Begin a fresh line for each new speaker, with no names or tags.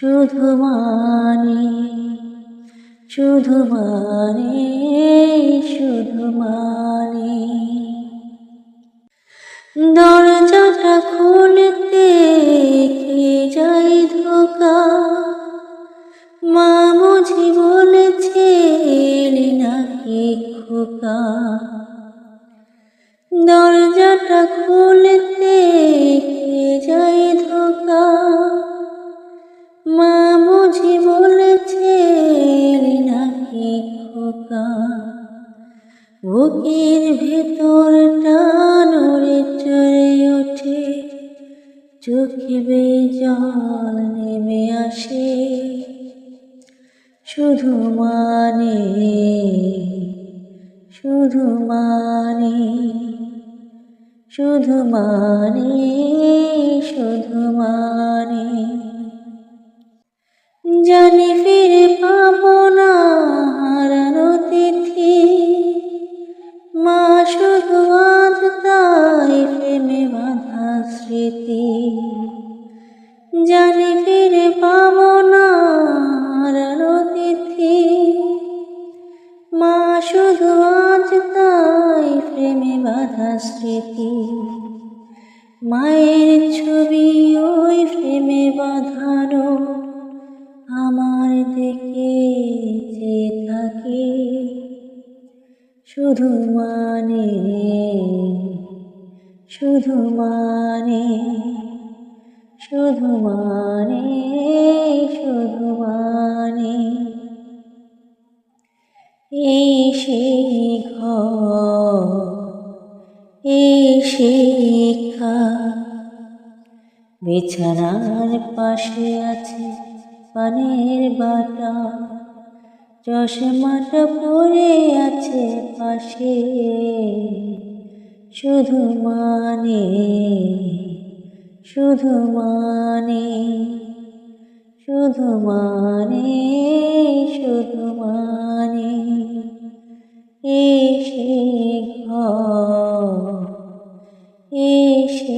শুধু মানে শুধু মানে শুধু মানে দরজাটা খুলতে কে যাই ধোকা? মা বুঝি বলেছে নাকি খোকা? দরজাটা খুলতে বুঝি বলেছে, নাকি খোকা? বুকের ভেতর টানরে চড়ে ওঠে, চোখে জল নেমে আসে। শুধু মানে শুধু মানে শুধু মানে শুধু মানে। জানি ফিরে পাবো না হারানো তিথি। মা শুধু আজ তাই প্রেমে বাধা স্মৃতি। জানি ফিরে পাবো না হারানো তিথি। মা শুধু আজ তাই প্রেমে বাধা স্মৃতি। মায়ের ছবি ওই প্রেমে বাঁধানো। শুধু মানে শুধু মানে শুধু মানে শুধু মানে। এই সেই বিছানার পাশে আছে পানের বাটা। চশমাটা পড়ে আছে পাশে। শুধু মানে শুধু মানে শুধু মানে শুধু মানে। এসে ঘর, এসে